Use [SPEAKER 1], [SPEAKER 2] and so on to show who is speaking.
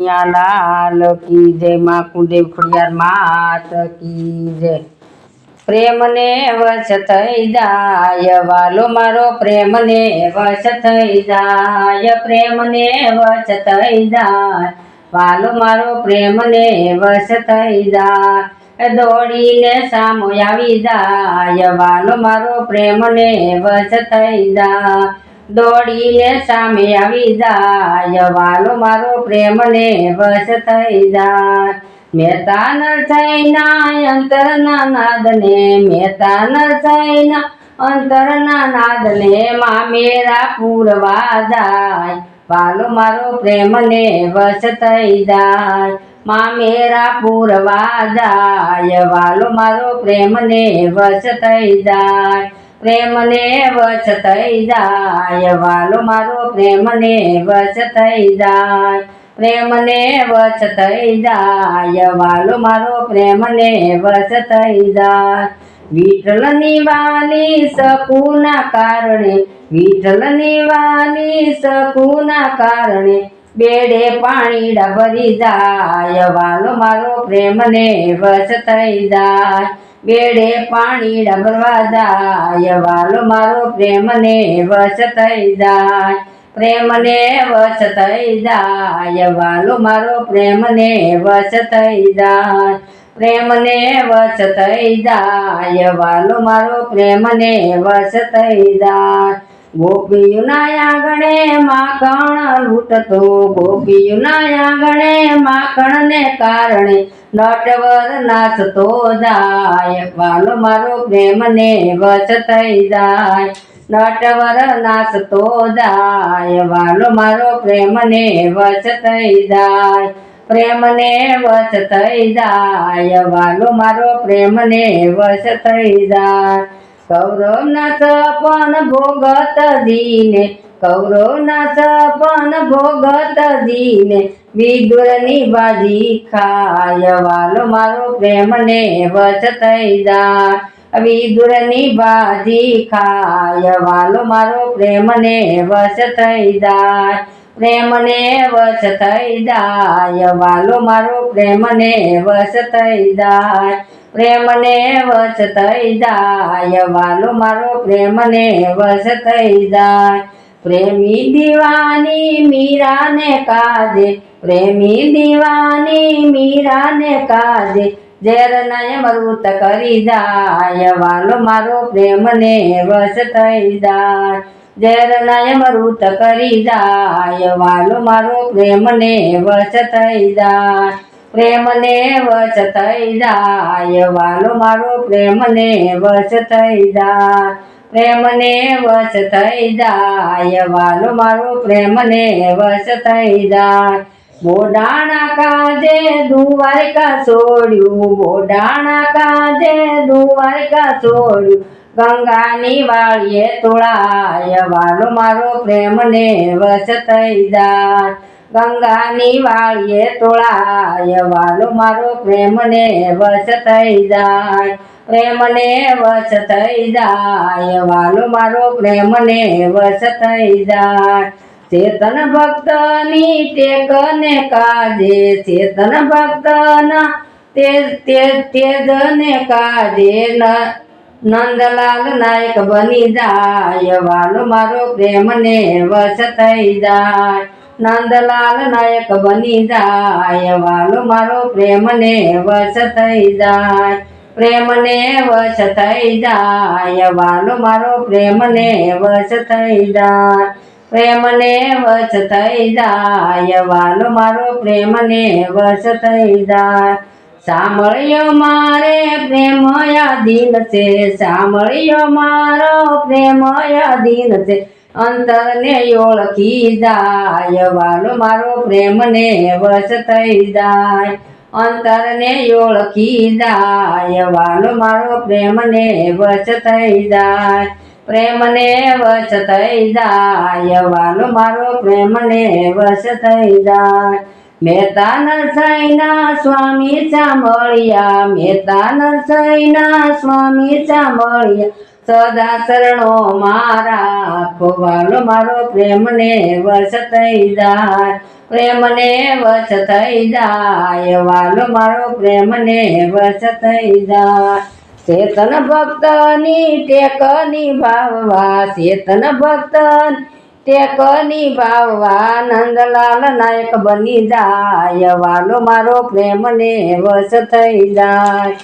[SPEAKER 1] લાલ કી જય માં કુદેવ ખુડિયાર માત કી જય. પ્રેમને વશ થઈ જાય વાલો મારો, પ્રેમને વશ થઈ જાય, પ્રેમને વશ થઈ જાય. વાલો મારો, પ્રેમને વશ થઈ જાય, દોડીને સામો આવી જાય. વાલો મારો, પ્રેમને વશ થઈ જાય. દોડીને સામે આવી જાય. વાલો મારો પ્રેમને વશ થઈ જાય. મહેતા ન થઈના અંતરના નાદને મહેતા ન થઈના અંતરના નાદને માં મેરા પૂરવા જાય. વાલો મારો પ્રેમને વશ થઈ જાય માં મેરા પૂરવા જાય. વાલો મારો પ્રેમને વશ થઈ જાય. પ્રેમને વચ થઈ જાય, વાલો મારો પ્રેમને વચ થઈ જાય, પ્રેમને વચ થઈ જાય, વાલો મારો પ્રેમને વચ થઈ જાય. વિઠ્ઠલની વાલી શકુના કારણે, વિઠ્ઠલની વાલી શકુના કારણે બેડે પાણી ડબરી જાય, વાલો મારો પ્રેમને વચ થઈ જાય. બેડે પાણી ડબરવા જાય, વાલો મારો પ્રેમને વશ થઈ જાય, પ્રેમને વશ થઈ જાય, વાલો મારો પ્રેમને વશ થઈ જાય, પ્રેમને વશ થઈ જાય, વાલો મારો પ્રેમને વશ થઈ જાય. ગોપીઓના આંગણે માખણ લૂંટતો ગોપીઓના આંગણે માખણને કારણે નટવર નાચતો જાય, વાલો મારો પ્રેમને વચ થઈ જાય. નટવર નાચતો જાય, વાલો મારો પ્રેમને વચ થઈ જાય. પ્રેમને વચ થઈ જાય, વાલો મારો પ્રેમને વચ થઈ જાય. કૌરવના સપન ભોગત દીને કૌરવના સપન ભોગત દીને વિદુરની બાજી ખાય. વાલો મારો પ્રેમને વચ થઈ જાય. વિદુરની બાજી ખાય. વાલો મારો પ્રેમને વશ થઈ જાય. પ્રેમને વશ થઈ જાય. વાલો મારો પ્રેમને વશ થઈ જાય. પ્રેમને વશ થઈ જાય. વાલો મારો પ્રેમને વશ થઈ જાય. પ્રેમી દીવાની મીરાને કાજે, પ્રેમી દીવાની મીરાને કાજે, ઝેર નય મૃત કરી જાય, વાલો મારો પ્રેમને વશ થઈ જાય. ઝેર નય મૃત કરી જાય, વાલો મારો પ્રેમને વશ થઈ જાય. પ્રેમને વશ થઈ જાય, વાલો મારો પ્રેમને વશ થઈ જાય. પ્રેમને વશ થઈ જાય, વાલો મારો પ્રેમને વશ થઈ જાય. બોડાણા કાજે દુવારકા છોડ્યું બોડાણા કાજે દુવારકા છોડ્યું ગંગાની વાળીએ તોળાય, વાલો મારો પ્રેમને વશ થઈ જાય. ગંગાની વાળીએ તોળાય, વાલો મારો પ્રેમને વશ થઈ જાય. પ્રેમને વશ થઈ જાય, વાલો મારો પ્રેમને વશ થઈ જાય. ચેતન ભક્તની ટેકને કાજે, ચેતન ભક્તના તેજ તેજ, તેજને કાજે નંદલાલ નાયક બની જાય, વાલો મારો પ્રેમને વશ થઈ જાય. નંદલાલ નાયક બની જાય, વાલો મારો પ્રેમને વશ થઈ જાય. પ્રેમને વશ થઈ જાય. વાલો મારો પ્રેમને વશ થઈ જાય. પ્રેમને વશ થઈ જાય. વાલો મારો પ્રેમને વશ થઈ જાય. સાંભળ્યો મારે પ્રેમ યાદીન છે. સાંભળ્યો મારો પ્રેમ યાદીન છે. અંતરને ઓળખી જાય. વાલો મારો પ્રેમને વશ થઈ જાય. અંતરને ઓળખી જાય, વાલો મારો પ્રેમને વચ થઈ જાય, પ્રેમને વચ થઈ જાય, વાલો મારો પ્રેમને વચ થઈ જાય. મહેતા નરસૈના સ્વામી ચામળિયા મહેતા નરસૈના સ્વામી સાંભળ્યા સદા શરણો મારા, ખોવાલો મારો પ્રેમને વશ થઈ જાય, પ્રેમને વશ થઈ જાય, વાલો મારો પ્રેમને વશ થઈ જાય. ચેતન ભક્તની ટેકની ભાવવા, ચેતન ભક્ત ટેકની ભાવવા, નંદલાલ નાયક બની જાય, વાલો મારો પ્રેમને વશ થઈ જાય.